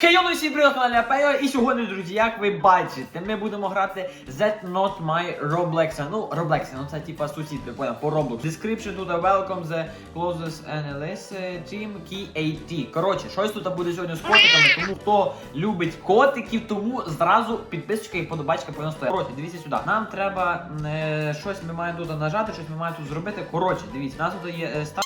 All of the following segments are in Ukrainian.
Хейону всім привіт, каналі Апео, і сьогодні, друзі, як ви бачите, ми будемо грати That Not My Roblox. Ну, Roblox, ну це типа сусід, ви понял, по Roblox. Description тут welcome the closest analyst team key 80. Коротше, щось тут буде сьогодні з котиками, тому хто любить котиків, тому зразу підписочка і подобачка повинна стояти. Коротше, дивіться сюди. Нам треба е, щось ми маємо тут нажати, щось ми маємо тут зробити. Коротше, дивіться, нас тут є е, ста-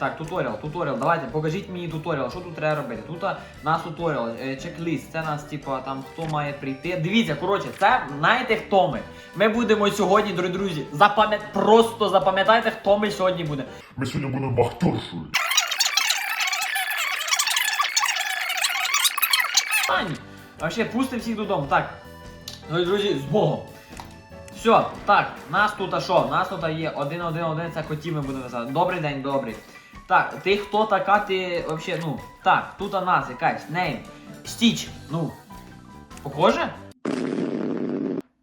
так, туторіал, туторіал. Давайте, покажіть мені туторіал. Що тут треба робити? Тут нас туторіал, е, чек-ліст. Це нас, типа, там хто має прийти. Дивіться, коротше, це знаєте хто ми. Ми будемо сьогодні, дорогі друзі. Запам'ят... Просто запам'ятайте, хто ми сьогодні будемо. Ми сьогодні будемо вахторшою. Ані. Вообще, пустимо всіх додому. Так. Ну, друзі, з Богом. Все, так, нас тут а що? Нас тут є один, один, один, це котів ми будемо вязати. Добрий день, добрий. Так, ти хто така, ти вообще, ну, так, тут а нас якась, нейм. Стіч, ну. Похоже?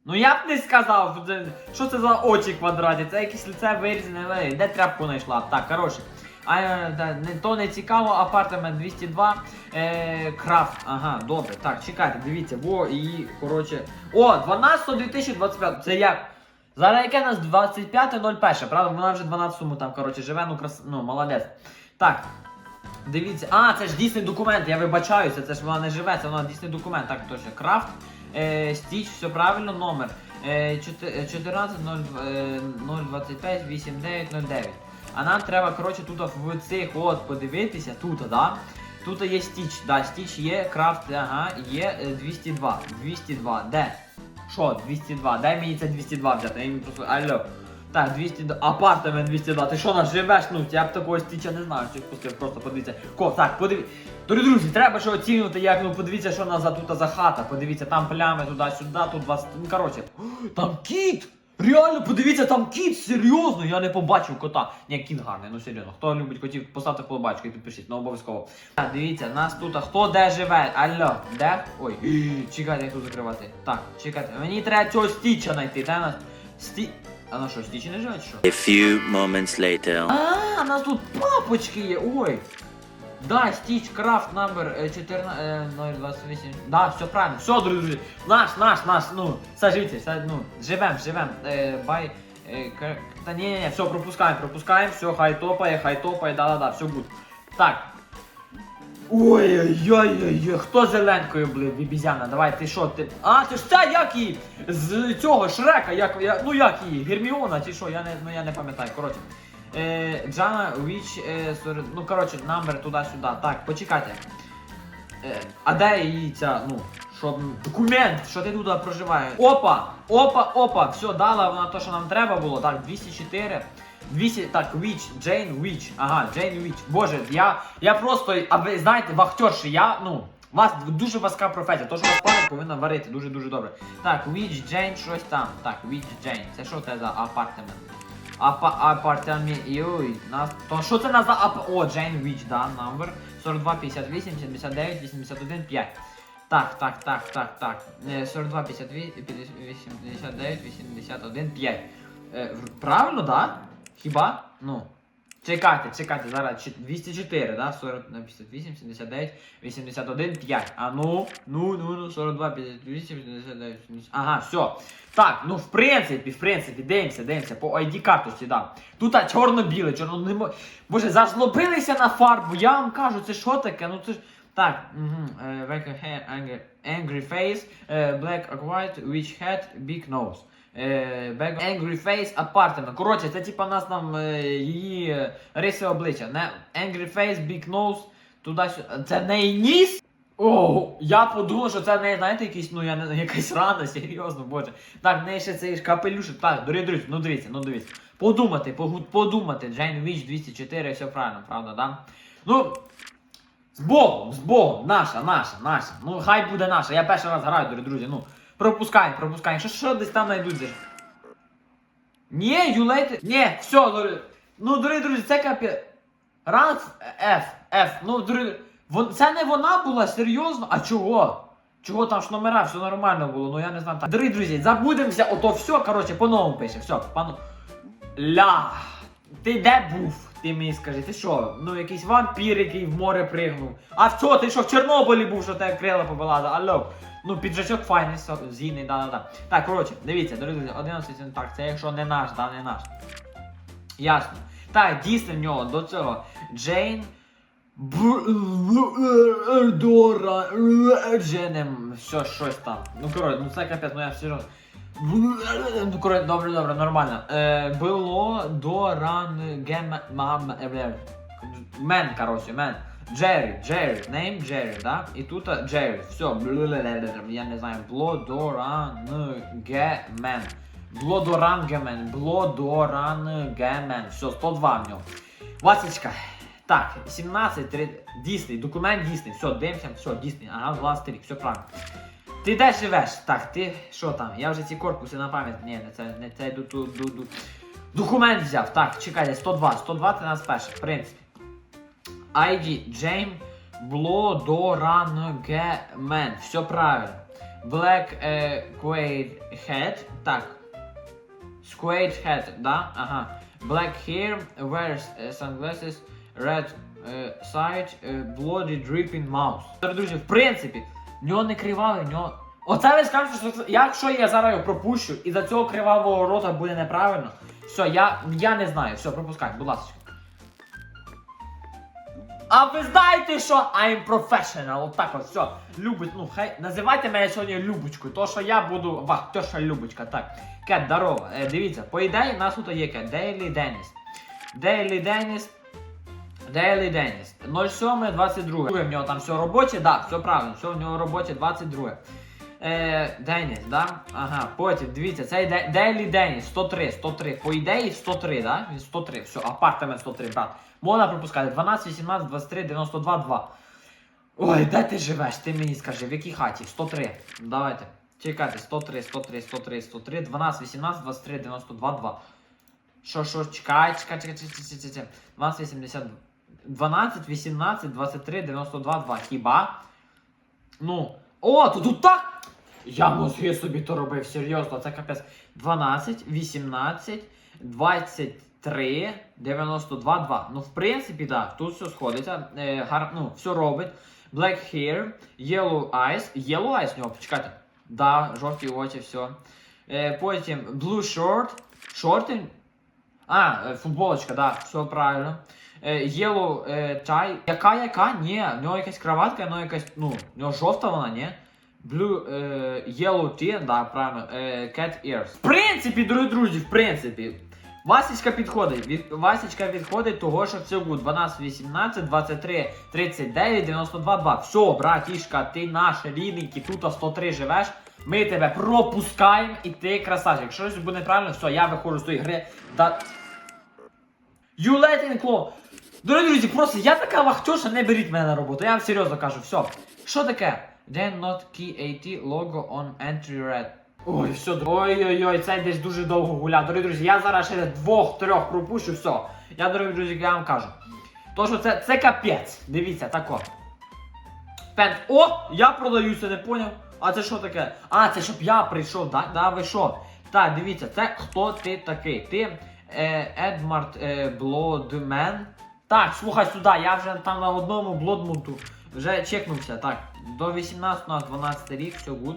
Ну я б не сказав, що це, за очі квадраті, це якесь лице вирізане, де тряпку знайшла? Так, коротше. А, е, то не цікаво, апартамент 202, е, крафт, ага, добре, так, чекайте, дивіться, во, і, коротше, о, 12 2025, це як? Зараз яке у нас 25.01, правда, вона вже 12-му там, коротше, живе, ну, крас... ну, молодець. Так, дивіться, а, це ж дійсний документ, я вибачаюся, це ж вона не живе, це вона дійсний документ, так, точно, крафт, е, стіч, все правильно, номер, е, 14 025 8909. А нам треба, коротше, тут в цих от подивитися, тут, да? Тут є стіч, да, стіч є, крафт, ага, є е, 202. 202, де? Що, 202? Дай мені це 202 взяти, я мені просто, алло. Так, 202, апартамент 202, ти що нас живеш? Ну, я б такого стіча не знаю, що пустив, просто подивіться. Ко, так, подивіться. Дорогі друзі, треба ще оцінювати, як, ну, подивіться, що у нас за тут за хата, подивіться, там плями туди-сюди, тут вас, ну, коротше, там кіт! Реально, подивіться, там кіт, серйозно, я не побачив кота. Ні, кіт гарний, ну серйозно. Хто любить котів, поставте вподобайку і підпишіть, ну обов'язково. Так, дивіться, нас тут, а хто де живе? Алло, де? Ой, чекайте, як тут закривати. Так, чекайте, мені треба цього стіча знайти, де нас? Сті... А на що, стічі не живе чи що? A few moments later. А, у нас тут папочки є, ой. Да, Стіч, крафт, номер е, 14, е, 028. Да, все правильно. Все, друзі. Наш, наш, наш, ну, сажите, са- ну, живем, живем. Е, бай, к- та ні, ні, ні, все, пропускаємо, пропускаємо, все, хай топає, хай топає, да-да-да, все буде. Так. Ой-ой-ой-ой, хто зеленкою блин, бібізяна? Давай, ти що, ти. А, ти ж ця як її? З цього Шрека, як, я, ну як її? Герміона чи що, я не, ну, я не пам'ятаю, коротше. Е, Джана, Віч, е, ну коротше, номер туди-сюди. Так, почекайте. Е, а де її ця, ну, що, документ, що ти тут проживаєш? Опа! Опа, опа! Все, дала вона те, що нам треба було. Так, 204. 200, так, Віч, Джейн Віч. Ага, Джейн Віч. Боже, я, я просто, а ви знаєте, вахтерші, я, ну, у вас дуже важка професія, то, що вас пам'ять повинна варити дуже-дуже добре. Так, Віч, Джейн, щось там. Так, Віч, Джейн. Це що це за апартамент? Апа апартамент. Нас. То що це на за ап... О, Джейн Віч, да, номер 42 58 79 81 5. Так, так, так, так, так. Е, 42 58 89 81 5. Е, Правильно, да? Хіба? Ну. Чекайте, чекайте, зараз 204, да? 40, на 58, 79, 81, 5. А ну, ну, ну, ну, 42, 58, 79, 80. Ага, все. Так, ну в принципі, в принципі, дивимося, дивимося, по ID карточці, да. Тут а, чорно-біле, чорно не мо- Боже, зажлобилися на фарбу, я вам кажу, це що таке? Ну це ж. Так, угу. Angry, angry face, uh, black or white, which hat, big nose. Е, back angry face apartment. Коротше, це типа нас там е, її е, риси обличчя. Не angry face, big nose, туди сюди. Це неї ніс? О, я подумав, що це не, знаєте, якийсь, ну я не якась рана, серйозно, боже. Так, в неї ще цей капелюшок. Так, дорогі друзі, ну дивіться, ну дивіться. Подумати, подумати. Джейн Віч 204, все правильно, правда, да? Ну, з Богом, з Богом, наша, наша, наша. Ну, хай буде наша. Я перший раз граю, дорогі друзі. Ну, пропускаємо, пропускаємо. Що, що десь там знайдуть? же? Ні, юлейте. Ні, все, дорогі. Ну, дорогі друзі, це капі. Ранг F, F. Ну, дорогі. Вон, це не вона була, серйозно? А чого? Чого там ж номера, все нормально було, ну я не знаю. Так. Дорогі друзі, забудемося, ото все, коротше, по-новому пише. Все, пану. Ля. Ти де був? Ти мені скажи, ти що? Ну якийсь вампір, який в море пригнув. А в що, ти що в Чорнобилі був, що тебе крила повилазили? Алло. Ну, піджачок файний, згідний, да-да-да. Так, коротше, дивіться, дорогі друзі, 11 так, це якщо не наш, да, не наш. Ясно. Так, дійсно в нього до цього Джейн. Дженем, все, щось там. Ну, коротше, ну це капець, ну я все коротше, добре, добре, нормально. Е, було до ран гем мам е, мен, коротше, мен. Джеррі, Джеррі, name Джеррі, да? І тут а, Джеррі, все, я не знаю, Блодоранген. Блодорангемен, Блодоранген, все, 102 в нього. Васечка, так, 17, 3, дійсний, документ дійсний, все, дивимося, все, дійсний, ага, 20 рік, все правильно. Ти де живеш? Так, ти що там? Я вже ці корпуси на пам'ять. Ні, не це не це ду, ду, ду, ду. документ взяв. Так, чекайте, 102. 102 це нас перший, в принципі. ID Джейм Блодоранgeмен. Все правильно. Black е, Quaid Head. Так. Squared Head, да? Ага. Black hair, wears е, sunglasses, red е, side, е, bloody dripping mouth. Друзі, в принципі, в нього не кривавий, в нього. Оце ви скажете, що якщо я зараз його пропущу і за цього кривавого рота буде неправильно, все, я, я не знаю, все, пропускай, будь ласка. А ви знаєте, що I'm professional, отак от, все, любить, ну, хай, називайте мене сьогодні Любочкою, то що я буду, ва, тьоша Любочка, так. Кет, здорово, е, дивіться, по ідеї, нас тут є кет, Daily Dentist. Daily Dentist, Daily Dentist, 07, 22. В нього там все робоче, да, все правильно, все в нього робоче, 22. Е, Деніс, да? Ага, потім, дивіться, цей Де- Daily Деніс, 103, 103. По ідеї 103, да? Він 103, все, апартамент 103, брат. Можна пропускати 12, 18, 23, 92, 2. Ой, де ти живеш? Ти мені скажи, в якій хаті? 103. Давайте. Чекайте, 103, 103, 103, 103, 12, 18, 23, 92, 2. Що, що, чекай, чекай, чекай, чекай, чекай, чекай, чекай. 12, 80, 12, 18, 23, 92, 2. Хіба? Ну. О, то тут так! Я мозги собі то робив, серйозно, це капець. 12, 18, 23, 92, 2. Ну, в принципі, так, тут все сходиться. Е, гар, ну, все робить. Black hair, yellow eyes. Yellow eyes в нього, почекайте. Да, жовті очі, все. Е, потім blue short. Шорти. А, е, футболочка, да, все правильно. Е, Yellow е, tie. Яка яка? Ні, в нього якась кроватка, в якась, ну, в нього жовта вона, ні? Blue, е, yellow tee, да, правильно. Е, cat ears. В принципі, дорогі друзі, в принципі. Васічка підходить. Від, підходить того, що буде 12, 18, 23, 39, 92, 2. Все, братішка, ти наш рідненький, тут 103 живеш. Ми тебе пропускаємо і ти красавчик. Якщо щось буде неправильно, все, я виходжу з тої гри. Да... You letting Claw. Дорогі друзі, просто я така вахтюша, не беріть мене на роботу. Я вам серйозно кажу, все. Що таке? Then not key AT logo on entry red. Ой, все, ой-ой-ой, це десь дуже довго гуляв. Дорогі друзі, я зараз ще двох-трьох пропущу, все. Я, дорогі друзі, я вам кажу. То, що це, це капець. Дивіться, тако. Пен. О! Я продаюся, не поняв. А це що таке? А, це щоб я прийшов, да? Да, ви що? Так, дивіться, це хто ти такий? Ти е, Едмард е, Блодмен. Так, слухай сюди, я вже там на одному Блодмунту вже чекнувся. Так, до 18 у нас 12 рік, все гуд.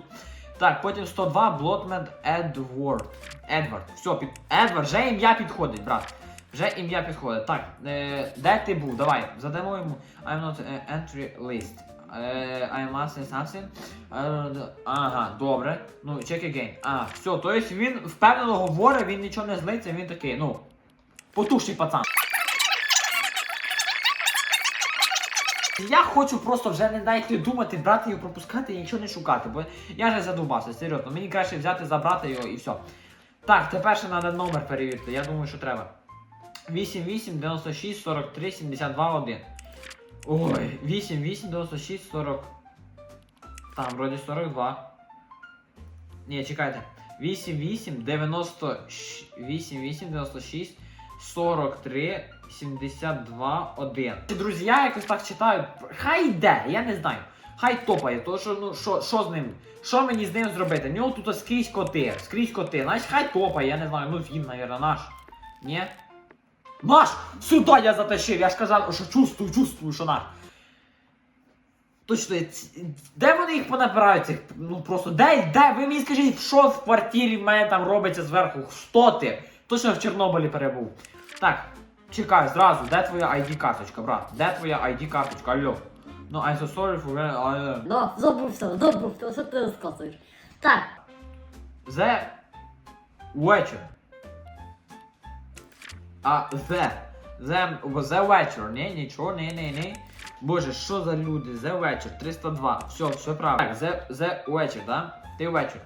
Так, потім 102 Блодмен Едвард. Едвард. Все, під... Едвард, вже ім'я підходить, брат. Вже ім'я підходить. Так, е, де ти був? Давай, задамо йому I'm not entry list. Е, I must say something. Е, ага, добре. Ну, check again. А, все, то есть він впевнено говорить, він нічого не злиться, він такий, ну, потужний пацан. Я хочу просто вже не дайте думати, брати його, пропускати і нічого не шукати, бо я вже задумався, серйозно. Мені краще взяти, забрати його і все. Так, тепер ще треба номер перевірити, я думаю, що треба. 88 96 43 72 1. Ой, 8 8 96 40. Там, вроді 42. Ні, чекайте. 8 8 98 8 96 43 72 1. Друзі, я якось так читаю. Хай йде, я не знаю. Хай топає, то що, ну, що, що з ним? Що мені з ним зробити? В нього тут скрізь коти, скрізь коти. Значить, хай топає, я не знаю, ну він, мабуть, наш. Ні? Наш! Сюди я затащив! Я ж казав, що чувствую, чувствую, що наш. Точно, де вони їх понабирають? Ну просто де, де? Ви мені скажіть, що в квартирі в мене там робиться зверху? Хто ти? Точно в Чорнобилі перебув. Так, чекай, зразу, де твоя ID-карточка, брат? Де твоя ID-карточка? Алло. Ну, I'm so sorry for... Uh, Ну, забув все, забув, то що ти розказуєш. Так, the вечір. А the. The, the вечір. Ні, нічого, ні, ні, ні. Боже, що за люди? The вечір, 302. Все, все правильно. Так, the, the вечір, да? Ти вечір.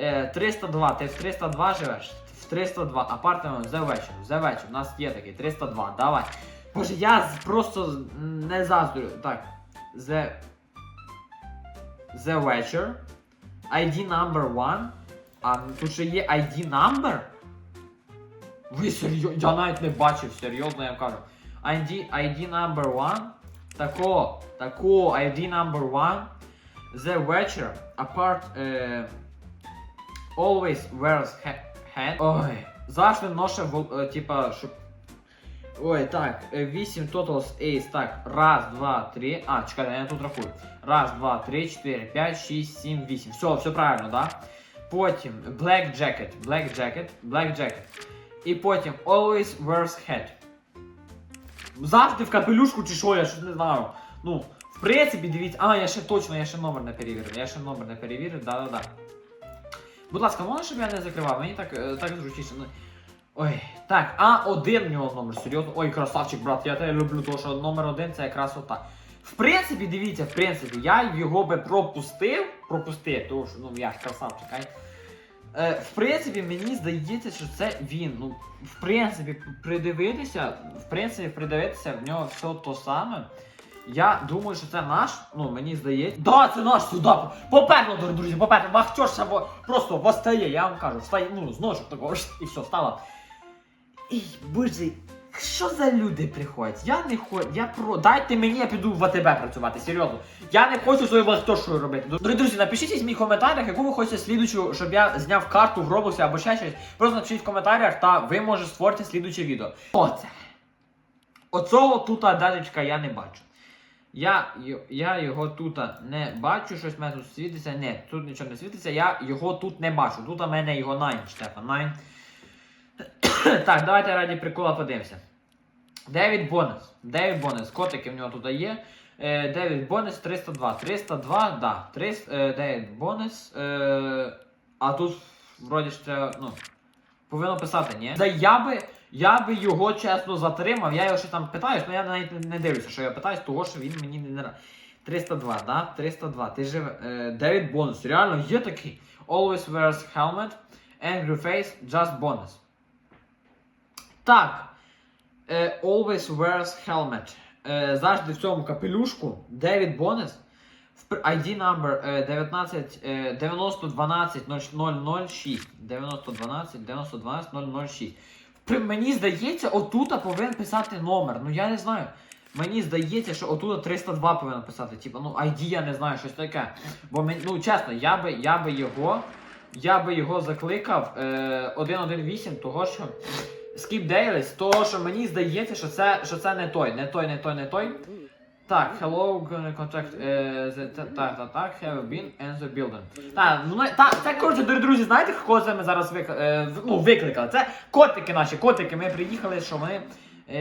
Е, 302, ти в 302 живеш? В 302, апартамент за вечір, за вечір. У нас є такий 302, давай. Боже, я просто не заздрю. Так. The, the вечір. ID number one. А тут ще є ID number? Ви серйозно? Я навіть не бачив, серйозно я кажу. ID, ID number one. Тако, тако, ID number one. The вечір. Apart. Е, always wears ha- hat. Ой. Завжди вол- е, типа, щоб. Ой, так, 8 totals ace. Так, раз, два, три. А, чекай, я тут рахую. Раз, два, три, чотири, п'ять, шість, сім, вісім. Все, все правильно, да? Потім black jacket, black jacket, black jacket. І потім always wears hat. Завжди в капелюшку чи що, я щось не знаю. Ну, в принципі, дивіться. А, я ще точно, я ще номер не перевірив. Я ще номер не перевірив, да-да-да. Будь ласка, можна, щоб я не закривав? Мені так, е, так зручніше. Ну, Ой, так, а один в нього номер, серйозно. Ой, красавчик, брат, я тебе люблю, тому що номер один це якраз отак. В принципі, дивіться, в принципі, я його би пропустив, пропустив, тому що ну я красавчик, ай. Е, в принципі, мені здається, що це він. Ну, в принципі, придивитися, в принципі, придивитися в нього все то саме. Я думаю, що це наш, ну мені здається. Да, це наш сюди. Поперло, дорогі друзі, поперло. Вахтерша во- просто восстає, я вам кажу, встає, ну, з ножок такого ж, і все, стало. Ій, боже, що за люди приходять? Я не хочу, я про. Дайте мені, я піду в АТБ працювати, серйозно. Я не хочу свою вахтершою робити. Дорогі друзі, напишіть в мій коментарях, яку ви хочете слідучу, щоб я зняв карту в Роблоксі або ще щось. Просто напишіть в коментарях, та ви можете створити слідуче відео. Оце. Оцього тут даточка я не бачу. Я, я його тут не бачу, щось в мене тут світиться. Ні, тут нічого не світиться, я його тут не бачу. Тут у мене його 9, Штефан, 9. так, давайте раді прикола подивимося. Девід Бонус. Девід Бонус. Котики в нього тут є. Девід Бонус 302. 302, да. 300, е, Девід Бонус. Е, а тут вроді це, ну, повинно писати, ні? Да я би, я би його чесно затримав, я його ще там питаюсь, але я навіть не, дивлюся, що я питаюсь, того що він мені не нравиться. 302, да? 302. Ти живе. Е, Девід Бонус. Реально є такий. Always wears helmet. Angry face, just bonus. Так. Е, always wears helmet. Е, завжди в цьому капелюшку. Девід Бонус. ID number е, 19 е, 9012 006. 9012 9012 006. Мені здається, отута повинен писати номер. Ну я не знаю. Мені здається, що отут 302 повинен писати. Типу, ну ID я не знаю, щось таке. Бо мені, ну чесно, я би, я би його. Я би його закликав е, 118, того що. Skip Dailies, того що мені здається, що це, що це не той, не той, не той, не той. Так, hello, contact, е, the- та- так, так, так, have been and the building. Так, ну, та, це, коротше, дорогі друзі, знаєте, кого це ми зараз вик, е, в- ну, викликали? Це котики наші, котики, ми приїхали, що вони е,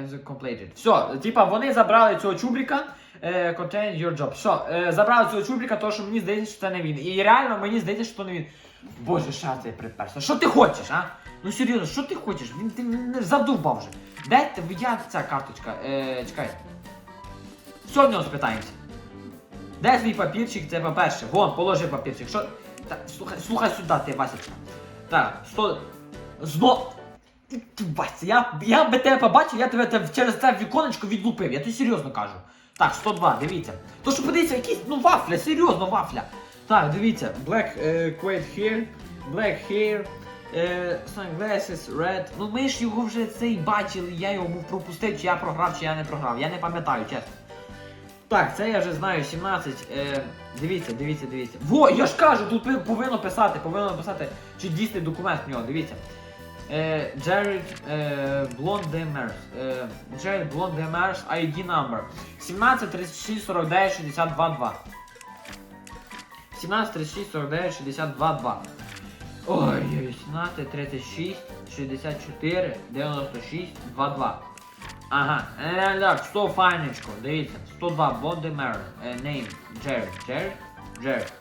and the completed. Все, типа, вони забрали цього чубрика, е, contain your job. Все, е, забрали цього чубрика, тому що мені здається, що це не він. І реально мені здається, що це не він. Боже, ша цей приперся. Що ти хочеш, а? Ну серйозно, що ти хочеш? Він ти мене задовбав вже. Дайте, я ця карточка. Е, чекай. Все в нього спитаємося. Де твій папірчик? Це по-перше. Вон, положи папірчик. Що. Так, слухай, слухай сюди, ти Васечка. Так, сто. Зно. Ти, Вася, я, я би тебе побачив, я тебе, те- через це віконечко відлупив. Я тобі серйозно кажу. Так, 102, дивіться. То що подивіться, якісь, ну вафля, серйозно вафля. Так, дивіться, black uh, quaid hair, black hair, uh, sunglasses, red. Ну ми ж його вже цей бачили, я його був пропустив, чи я програв, чи я не програв. Я не пам'ятаю, чесно. Так, це я вже знаю, 17. Е, дивіться, дивіться, дивіться. Во, я ж кажу, тут повинно писати, повинно писати, чи дійсний документ в нього, дивіться. Е, Джеред е, Блондемерс. Е, ID number 17 36 49 62 2. 17 36 49 62 2. Ой, 18 36 64 96 22. Ага, е, так, 100 файничко, дивіться, 102 Блондемер, е, name, Джеред, Джеред, Джеред.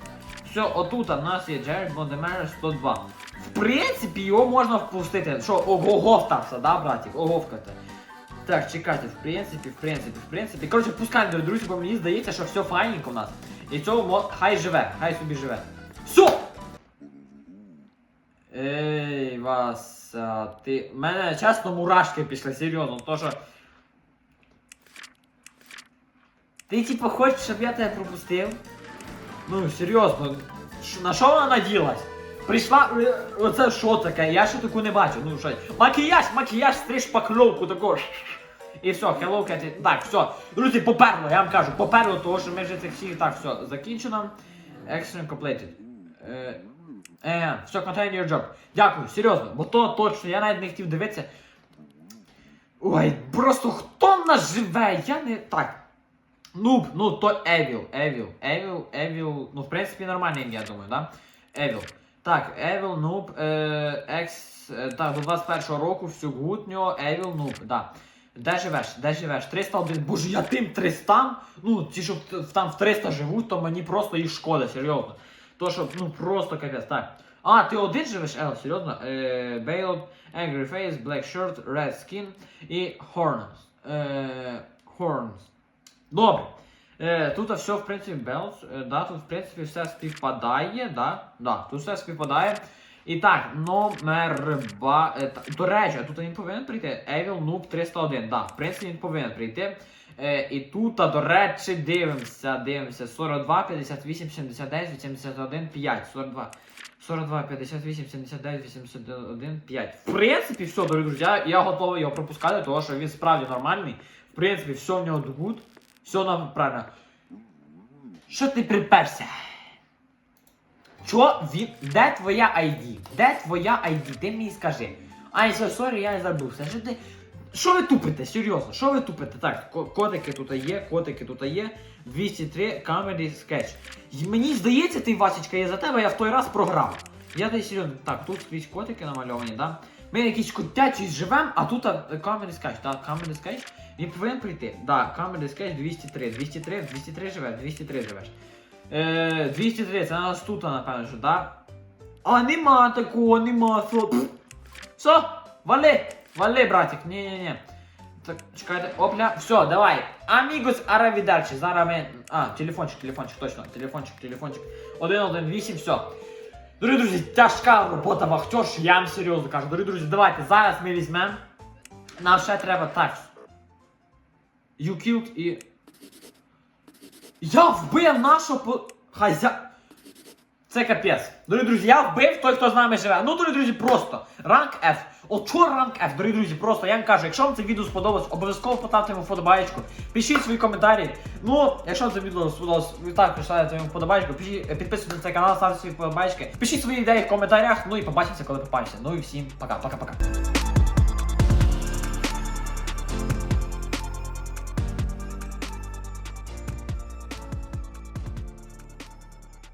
Все, отут у нас є Джеред Блондемер 102. В принципі, його можна впустити. Що, оговтався, да, братик? Оговкати. Так, чекайте, в принципі, в принципі, в принципі. Коротше, пускай, друзі, бо мені здається, що все файненько в нас. І цього мо... хай живе, хай собі живе. Все! Ей, Вася, ти. У мене чесно мурашки пішли, серйозно, то що. Ти типу хочеш, щоб я тебе пропустив? Ну, серйозно, ш- на що вона наділась? Прийшла, е, оце що таке? Я ще таку не бачу. Ну що, макіяж, макіяж, стриж покльовку також. І все, Hello Kitty. Так, все. Друзі, поперло, я вам кажу, поперло, тому що ми вже цих всіх так, все, закінчено. Action completed. Е, е, все, continue your job. Дякую, серйозно, бо то точно, я навіть не хотів дивитися. Ой, просто хто в нас живе? Я не. Так. Нуб, ну то Evil, Evil, Evil, Evil, ну в принципі нормальне я думаю, да? Evil. Так, Evil, Noob, е, е, так, до 21 року, всю гутньо, Evil, Noob, да. Де живеш? Де живеш? 301. Боже, я тим 300? Ну, ті, що там в 300 живуть, то мені просто їх шкода, серйозно. То, що, ну просто капець, так. А, ти один живеш, Ел, серйозно? Е, Angry Face, Black Shirt, Red Skin і Horns. Е, Horns. Добре. Е, тут все, в принципі, Белс. Да, тут, в принципі, все співпадає, да? Да, тут все співпадає. І так, номер ба. Е, до речі, тут він повинен прийти. Evil Noob 301. Да, в принципі, він повинен прийти. Е, і тут, до речі, дивимося, дивимося. 42, 58, 79, 81, 5. 42. 42, 58, 79, 81, 5. В принципі, все, дорогі друзі, я готовий його пропускати, тому що він справді нормальний. В принципі, все в нього good. Все нам правильно. Що ти приперся? Що він. Де твоя ID? Де твоя ID? Ти мені скажи. Ай, сорі, я забувся. Що ти. Що ви тупите? Серйозно, що ви тупите? Так, котики тут є, котики тут є. 203 Comedy Sketch. І Мені здається, ти, Васечка, я за тебе, я в той раз програв. Я десь серйозно. Так, тут скрізь котики намальовані, да? Ми якісь котячі живемо, а тут Comedy Sketch, так, Comedy Sketch. Він повинен прийти. Да, Comedy Sketch 203. 203, 203 живе, 203 живеш. Е, 203, це у нас тут, напевно, що, да? А нема такого, нема. Фу, пф. Все, вали, вали, братик, ні-ні-ні. Так, чекайте, опля, все, давай. Амігос аравідерчі, зараз ми... А, телефончик, телефончик, точно, телефончик, телефончик. 118, все. Дорогі друзі, тяжка робота вахтерш, я вам серйозно кажу. Дорогі друзі, давайте, зараз ми візьмемо. Нам ще треба так. You killed і... Я вбив нашого хазя... Це капець. Дорогі друзі, я вбив той, хто з нами живе. Ну, дорогі друзі, просто. Ранг F. Чого F, дорогі друзі, просто я вам кажу, якщо вам це відео сподобалось, обов'язково поставте йому вподобаєчку. Пишіть свої коментарі. Ну, якщо вам це відео сподобалось, ви також ставите йому вподобаєчку, е, підписуйтесь на цей канал, ставте свої вподобаєчки. Пишіть свої ідеї в коментарях, ну і побачимося, коли побачите. Ну і всім пока, пока-пока.